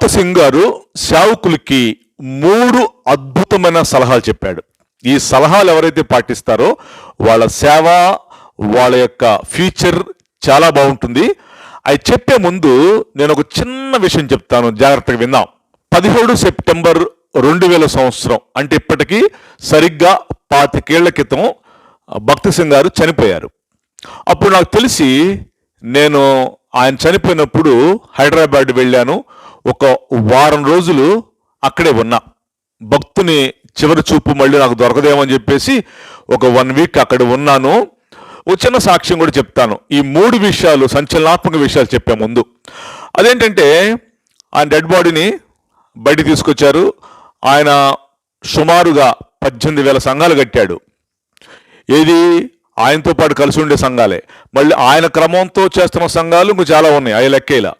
భక్త సింగ్ గారు సేవకులకి మూడు అద్భుతమైన సలహాలు చెప్పాడు. ఈ సలహాలు ఎవరైతే పాటిస్తారో వాళ్ళ సేవ వాళ్ళ యొక్క ఫ్యూచర్ చాలా బాగుంటుంది. అవి చెప్పే ముందు నేను ఒక చిన్న విషయం చెప్తాను జాగ్రత్తగా విందాం. పదిహేడు సెప్టెంబర్ రెండు వేల సంవత్సరం అంటే ఇప్పటికీ సరిగ్గా పాతికేళ్ళ క్రితం భక్త సింగ్ గారు చనిపోయారు. అప్పుడు నాకు తెలిసి నేను ఆయన చనిపోయినప్పుడు హైదరాబాద్ వెళ్ళాను. ఒక వారం రోజులు అక్కడే ఉన్నా. భక్తుని చివరి చూపు మళ్ళీ నాకు దొరకదేమని చెప్పేసి ఒక వన్ వీక్ అక్కడ ఉన్నాను. ఒక చిన్న సాక్ష్యం కూడా చెప్తాను. ఈ మూడు విషయాలు సంచలనాత్మక విషయాలు చెప్పే ముందు. అదేంటంటే ఆయన డెడ్ బాడీని బయట తీసుకొచ్చారు. ఆయన సుమారుగా పద్దెనిమిది వేల సంఘాలు కట్టాడు. ఏది? ఆయనతో పాటు కలిసి ఉండే సంఘాలే. మళ్ళీ ఆయన క్రమంతో చేస్తున్న సంఘాలు ఇంకా చాలా ఉన్నాయి. అవి లెక్కేలా.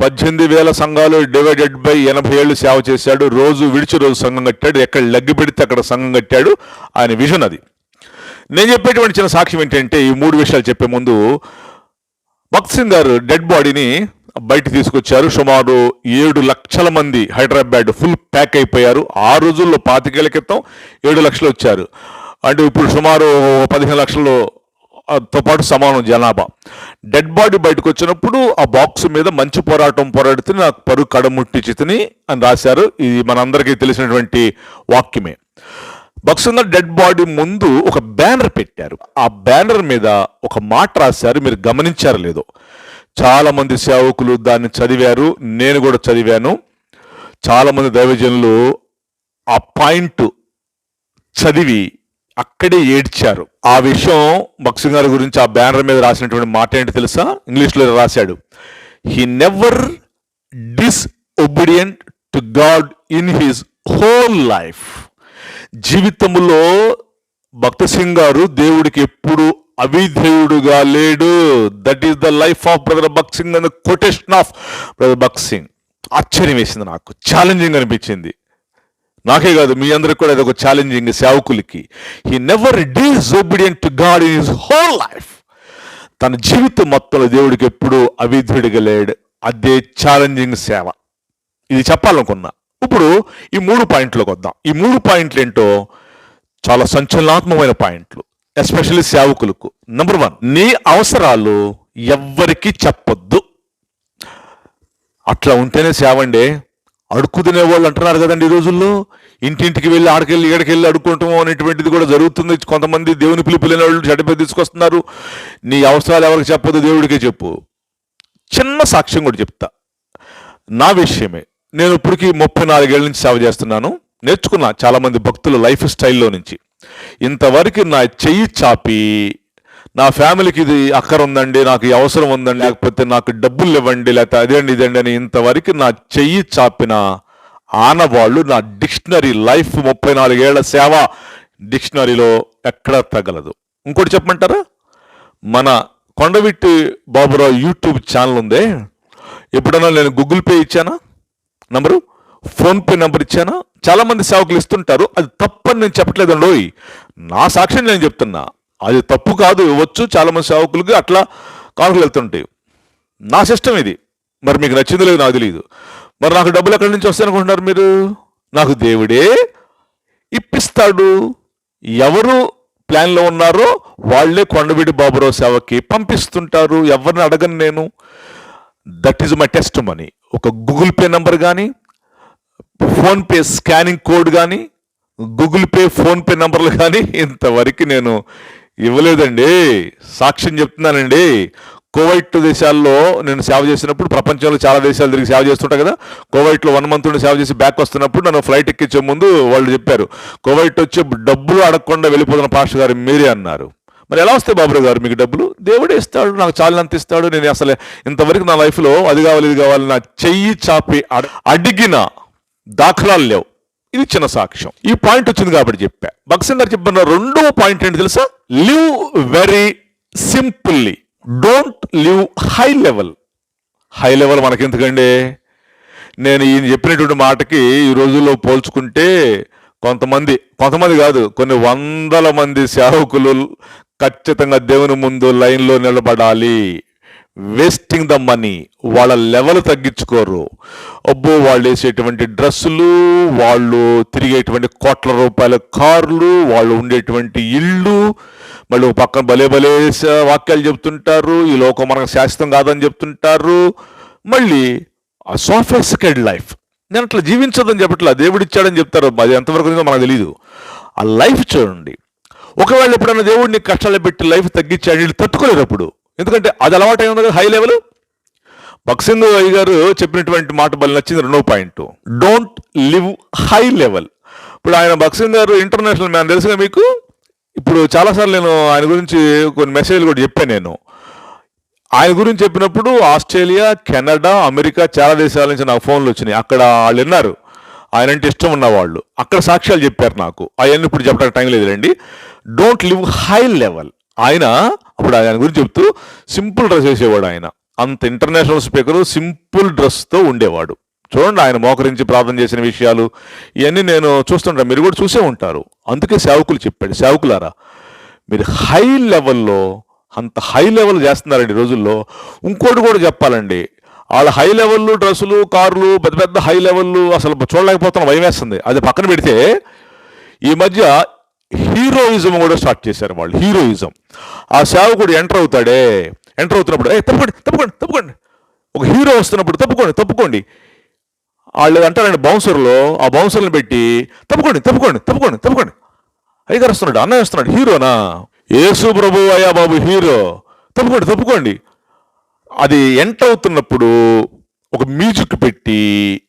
పద్దెనిమిది వేల సంఘాలు డివైడెడ్ బై ఎనభై ఏళ్ళు సేవ చేశాడు. రోజు విడిచి రోజు సంఘం కట్టాడు. ఎక్కడ లగ్గి పెడితే అక్కడ సంఘం కట్టాడు ఆయన విజన్ అది. నేను చెప్పేటువంటి చిన్న సాక్ష్యం ఏంటంటే ఈ మూడు విషయాలు చెప్పే ముందు భక్త్ సింగ్ గారు డెడ్ బాడీని బయట తీసుకొచ్చారు. సుమారు ఏడు లక్షల మంది హైదరాబాద్ ఫుల్ ప్యాక్ అయిపోయారు. ఆ రోజుల్లో పాతికేళ్ళ క్రితం ఏడు లక్షలు వచ్చారు. అంటే ఇప్పుడు సుమారు పదిహేను లక్షలు తో పాటు సమానం జనాభా. డెడ్ బాడీ బయటకు వచ్చినప్పుడు ఆ బాక్స్ మీద మంచి పోరాటం పోరాడితే నాకు పరుగు కడముట్టి చితిని అని రాశారు. ఇది మనందరికీ తెలిసినటువంటి వాక్యమే. బక్సుంద డెడ్ బాడీ ముందు ఒక బ్యానర్ పెట్టారు. ఆ బ్యానర్ మీద ఒక మాట రాశారు. మీరు గమనించారు లేదో. చాలామంది సేవకులు దాన్ని చదివారు. నేను కూడా చదివాను. చాలామంది దైవజనులు ఆ పాయింట్ చదివి అక్కడే ఏడ్చారు. ఆ విషయం బక్సింగ్ గారి గురించి ఆ బ్యానర్ మీద రాసినటువంటి మాట ఏంటి తెలుసా? ఇంగ్లీష్లో రాశాడు. He never dis obedient to God in his whole life జీవితంలో భక్త సింగ్ గారు దేవుడికి ఎప్పుడు అవిధేయుడుగా లేడు. That is the life of brother భక్సింగ్ and quotation of brother భక్సింగ్ ఆశ్చర్యం వేసింది నాకు. ఛాలెంజింగ్ అనిపించింది. నాకే కాదు మీ అందరికి కూడా ఇదొక ఒక challenging సేవకులకి. He never disobedient to God in his whole life తన జీవితం మొత్తంలో దేవుడికి ఎప్పుడూ అవిధుడిగా లేడు. అదే ఛాలెంజింగ్ సేవ. ఇది చెప్పాలనుకున్నా. ఇప్పుడు ఈ మూడు పాయింట్లోకి వద్దాం. ఈ మూడు పాయింట్లు ఏంటో చాలా సంచలనాత్మకమైన పాయింట్లు ఎస్పెషల్లీ సేవకులకు. నంబర్ వన్ నీ అవసరాలు ఎవ్వరికీ చెప్పొద్దు. అట్లా ఉంటేనే సేవండి. అడుక్కు తినేవాళ్ళు అంటున్నారు కదండి ఈ రోజుల్లో. ఇంటింటికి వెళ్ళి ఆడకెళ్ళి ఈడకెళ్ళి అడుక్కుంటాం అనేటువంటిది కూడా జరుగుతుంది. కొంతమంది దేవుని పిలుపులేని వాళ్ళు చెడ్డపై తీసుకొస్తున్నారు. నీ అవసరాలు ఎవరికి చెప్పదు దేవుడికే చెప్పు. చిన్న సాక్ష్యం కూడా చెప్తా. నా విషయమే. నేను ఇప్పటికీ ముప్పై నాలుగేళ్ళ నుంచి సేవ చేస్తున్నాను. నేర్చుకున్నా చాలామంది భక్తులు భక్తుల లైఫ్ స్టైల్లో నుంచి. ఇంతవరకు నా చెయ్యి చాపి నా ఫ్యామిలీకి ఇది అక్కర ఉందండి నాకు ఈ అవసరం ఉందండి లేకపోతే నాకు డబ్బులు ఇవ్వండి లేకపోతే అదేండి ఇదండి అని ఇంతవరకు నా చెయ్యి చాపిన ఆనవాళ్ళు నా డిక్షనరీ లైఫ్ ముప్పై నాలుగేళ్ళ సేవ డిక్షనరీలో ఎక్కడా తగలదు. ఇంకోటి చెప్పమంటారా? మన కొండవిట్టి బాబురావు యూట్యూబ్ ఛానల్ ఉందే. ఎప్పుడన్నా నేను గూగుల్ పే ఇచ్చానా? నంబరు? ఫోన్పే నంబర్ ఇచ్చానా? చాలా మంది సేవకులు ఇస్తుంటారు. అది తప్పని నేను చెప్పట్లేదండి. నా సాక్ష్యం నేను చెప్తున్నా. అది తప్పు కాదు ఇవ్వచ్చు. చాలామంది సేవకులకి అట్లా కానుకలు వెళ్తుంటాయి. నా సిస్టమ్ ఇది. మరి మీకు నచ్చింది లేదు నాకు తెలియదు మరి నాకు డబ్బులు ఎక్కడి నుంచి వస్తాయనుకుంటున్నారు మీరు? నాకు దేవుడే ఇప్పిస్తాడు. ఎవరు ప్లాన్లో ఉన్నారో వాళ్ళే కొండవీడి బాబురావు సేవకి పంపిస్తుంటారు. ఎవరిని అడగను నేను? That is my test money ఒక గూగుల్ పే నెంబర్ కానీ ఫోన్పే స్కానింగ్ కోడ్ కానీ గూగుల్ పే ఫోన్పే నెంబర్లు కానీ ఇంతవరకు నేను ఇవ్వలేదండి. సాక్ష్యం చెప్తున్నానండి. కోవైట్ దేశాల్లో నేను సేవ చేసినప్పుడు ప్రపంచంలో చాలా దేశాలు తిరిగి సేవ చేస్తుంటా కదా. కోవైట్లో వన్ మంత్ ఉండి సేవ చేసి బ్యాక్ వస్తున్నప్పుడు నన్ను ఫ్లైట్ ఎక్కించే ముందు వాళ్ళు చెప్పారు కోవైట్ వచ్చి డబ్బులు అడగకుండా వెళ్ళిపోతున్న పాస్టర్ గారు మీరే అన్నారు. మరి ఎలా వస్తాయి బాబు గారు మీకు డబ్బులు? దేవుడే ఇస్తాడు నాకు చాలినంత ఇస్తాడు. నేను అసలు ఇంతవరకు నా లైఫ్లో అది కావాలి ఇది కావాలి నా చెయ్యి చాపి అడిగిన దాఖలాలు లేవు. ఇది చిన్న సాక్ష్యం. ఈ పాయింట్ వచ్చింది కాబట్టి చెప్పా. భక్సింగ్ చెప్పిన రెండవ పాయింట్ ఏంటి తెలుసా? Live very simply. Don't live high level. High level మనకెందుకండి? నేను ఈయన చెప్పినటువంటి మాటకి ఈ రోజుల్లో పోల్చుకుంటే కొంతమంది కొంతమంది కాదు కొన్ని వందల మంది సేవకులు ఖచ్చితంగా దేవుని ముందు లైన్లో నిలబడాలి. వేస్టింగ్ ద మనీ వాళ్ళ లెవెల్ తగ్గించుకోరు. అబ్బో వాళ్ళు వేసేటువంటి డ్రెస్సులు వాళ్ళు తిరిగేటువంటి కోట్ల రూపాయల కార్లు వాళ్ళు ఉండేటువంటి ఇళ్ళు మళ్ళీ ఒక పక్కన భలే భలే వాక్యాలు చెప్తుంటారు. ఈ లోకం మనకు శాశ్వతం కాదని చెప్తుంటారు. మళ్ళీ ఆ సోఫిస్టికేట్ లైఫ్ నేను అట్లా జీవించదని చెప్పట్లా దేవుడు ఇచ్చాడని చెప్తారు. అది ఎంతవరకు ఉందో మనకు తెలియదు ఆ లైఫ్ చూడండి. ఒకవేళ ఎప్పుడైనా దేవుడిని కష్టాలు పెట్టి లైఫ్ తగ్గించాడు వీళ్ళు తట్టుకోలేరు అప్పుడు. ఎందుకంటే అది అలవాటు ఉంది కదా హై లెవెల్ బక్సింగ్ అయ్య గారు చెప్పినటువంటి మాట బలి నచ్చింది రెండో point. Don't live high level ఇప్పుడు ఆయన బక్సింగ్ గారు ఇంటర్నేషనల్ మ్యాన్ తెలుసుగా మీకు? ఇప్పుడు చాలాసార్లు నేను ఆయన గురించి కొన్ని మెసేజ్లు కూడా చెప్పాను నేను. ఆయన గురించి చెప్పినప్పుడు ఆస్ట్రేలియా కెనడా అమెరికా చాలా దేశాల నుంచి నాకు ఫోన్లు వచ్చినాయి. అక్కడ వాళ్ళు విన్నారు. ఆయన అంటే ఇష్టం ఉన్నవాళ్ళు. అక్కడ సాక్ష్యాలు చెప్పారు నాకు. అవన్నీ ఇప్పుడు చెప్పడానికి టైం లేదులేండి డోంట్ లివ్ హై లెవెల్ ఆయన అప్పుడు ఆయన గురించి చెప్తూ సింపుల్ డ్రెస్ వేసేవాడు ఆయన. అంత ఇంటర్నేషనల్ స్పీకరు సింపుల్ డ్రెస్తో ఉండేవాడు. చూడండి ఆయన మోకరించి ప్రార్థన చేసిన విషయాలు ఇవన్నీ నేను చూస్తుంటాను మీరు కూడా చూసే ఉంటారు. అందుకే సేవకులు చెప్పాడు సేవకులారా మీరు హై లెవెల్లో అంత హై లెవెల్ చేస్తున్నారండి ఈ రోజుల్లో. ఇంకోటి కూడా చెప్పాలండి వాళ్ళ హై లెవెల్ డ్రెస్సులు కార్లు పెద్ద పెద్ద హై లెవెల్ అసలు చూడలేకపోతున్న భయం వేస్తుంది. అది పక్కన పెడితే ఈ మధ్య హీరోయిజం కూడా స్టార్ట్ చేశారు వాళ్ళు హీరోయిజం. ఆ సేవకుడు ఎంటర్ అవుతాడే ఎంటర్ అవుతున్నప్పుడు ఏ తప్పుకోండి తప్పుకోండి తప్పుకోండి. ఒక హీరో వస్తున్నప్పుడు తప్పుకోండి తప్పుకోండి. వాళ్ళు అంటారండి బౌన్సర్లో ఆ బౌన్సర్ని పెట్టి తప్పుకోండి తప్పుకోండి తప్పుకోండి తప్పుకోండి. అయ్యగారు వస్తున్నాడు అన్నయ్య వస్తున్నాడు హీరోనా? యేసు ప్రభు అయ్యా బాబు హీరో. తప్పుకోండి తప్పుకోండి. అది ఎంటర్ అవుతున్నప్పుడు ఒక మ్యూజిక్ పెట్టి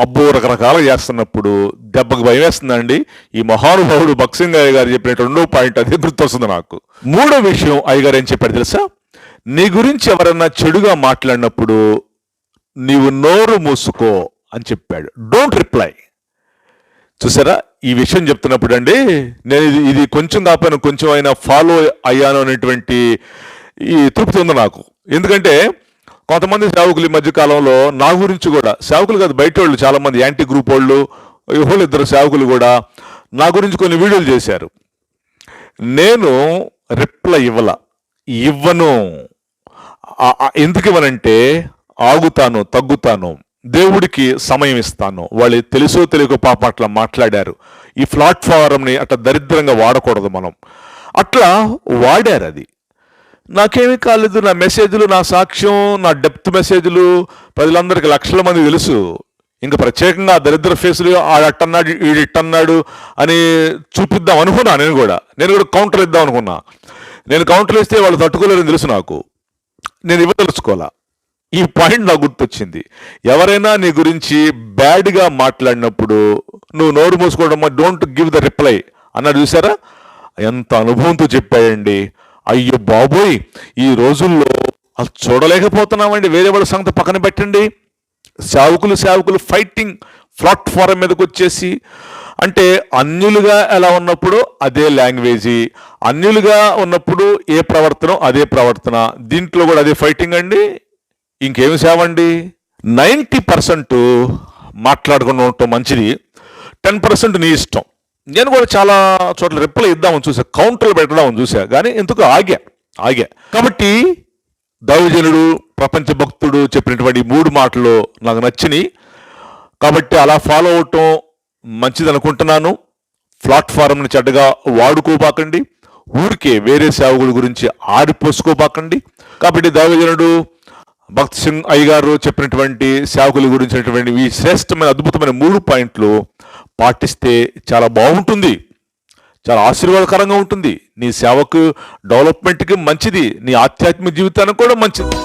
అబ్బో రకరకాలుగా చేస్తున్నప్పుడు దెబ్బకు భయం వేస్తుందండి. ఈ మహానుభావుడు బక్సింగ్ అయ్య గారు చెప్పిన రెండో పాయింట్ అది గుర్తొస్తుంది నాకు. మూడో విషయం అయ్యగారు ఏం చెప్పాడు తెలుసా? నీ గురించి ఎవరన్నా చెడుగా మాట్లాడినప్పుడు నీవు నోరు మూసుకో అని చెప్పాడు. డోంట్ రిప్లై చూసారా? ఈ విషయం చెప్తున్నప్పుడు అండి నేను ఇది ఇది కొంచెం కాకపోయినా కొంచెం అయినా ఫాలో అయ్యాను అనేటువంటి ఈ తృప్తి ఉంది నాకు. ఎందుకంటే కొంతమంది సేవకులు ఈ మధ్య కాలంలో నా గురించి కూడా సేవకులు కాదు బయట వాళ్ళు చాలామంది యాంటీ గ్రూప్ వాళ్ళు ఈ ఇద్దరు సేవకులు కూడా నా గురించి కొన్ని వీడియోలు చేశారు. నేను రిప్లై ఇవ్వల. ఇవ్వను. ఎందుకు ఇవ్వనంటే ఆగుతాను తగ్గుతాను దేవుడికి సమయం ఇస్తాను. వాళ్ళు తెలుసో తెలియక పాప అట్లా మాట్లాడారు. ఈ ప్లాట్ఫారంని అట్లా దరిద్రంగా వాడకూడదు మనం. అట్లా వాడారు అది. నాకేమీ కాలేదు నా మెసేజ్లు నా సాక్ష్యం నా డెప్త్ మెసేజ్లు. ప్రజలందరికీ లక్షల మంది తెలుసు. ఇంకా ప్రత్యేకంగా దరిద్ర ఫేసులు ఆడట్టన్నాడు ఈడిట్టన్నాడు అని చూపిద్దాం అనుకున్నా నేను కూడా. నేను కూడా కౌంటర్ ఇద్దాం అనుకున్నా. నేను కౌంటర్ ఇస్తే వాళ్ళు తట్టుకోలేరని తెలుసు నాకు. నేను ఇవ్వదలుచుకోవాలా? ఈ పాయింట్ నాకు గుర్తొచ్చింది. ఎవరైనా నీ గురించి బ్యాడ్గా మాట్లాడినప్పుడు నువ్వు నోరు మూసుకోవడం డోంట్ గివ్ ద రిప్లై అన్నాడు చూసారా? ఎంత అనుభవంతో చెప్పాడండి. అయ్యో బాబోయ్ ఈ రోజుల్లో అది చూడలేకపోతున్నామండి. వేరే వాళ్ళ సంగతి పక్కన పెట్టండి. సేవకులు సేవకులు ఫైటింగ్ ప్లాట్ఫారం మీదకి వచ్చేసి అంటే అన్యులుగా ఎలా ఉన్నప్పుడు అదే లాంగ్వేజీ అన్యులుగా ఉన్నప్పుడు ఏ ప్రవర్తన అదే ప్రవర్తన. దీంట్లో కూడా అదే ఫైటింగ్ అండి. ఇంకేమి సేవ అండి నైంటీ పర్సెంట్ మాట్లాడకుండా ఉండటం మంచిది టెన్ పర్సెంట్ నీ ఇష్టం. నేను కూడా చాలా చోట్ల రిప్లై ఇద్దామని చూసా కౌంటర్లు పెట్టడం చూసా కానీ ఎందుకు ఆగా ఆగా. కాబట్టి దైవజనుడు ప్రపంచ భక్తుడు చెప్పినటువంటి మూడు మాటలు నాకు నచ్చినాయి. కాబట్టి అలా ఫాలో అవటం మంచిది అనుకుంటున్నాను ప్లాట్ఫారంని చెడ్డగా వాడుకోబాకండి. ఊరికే వేరే సేవకుల గురించి ఆడిపోసుకోబాకండి కాబట్టి దైవజనుడు భక్త్ సింగ్ అయ్య గారు చెప్పినటువంటి సేవకుల గురించినటువంటి ఈ శ్రేష్టమైన అద్భుతమైన మూడు పాయింట్లు పాటిస్తే చాలా బాగుంటుంది. చాలా ఆశీర్వాదకరంగా ఉంటుంది. నీ సేవకు డెవలప్మెంట్కి మంచిది. నీ ఆధ్యాత్మిక జీవితానికి కూడా మంచిది.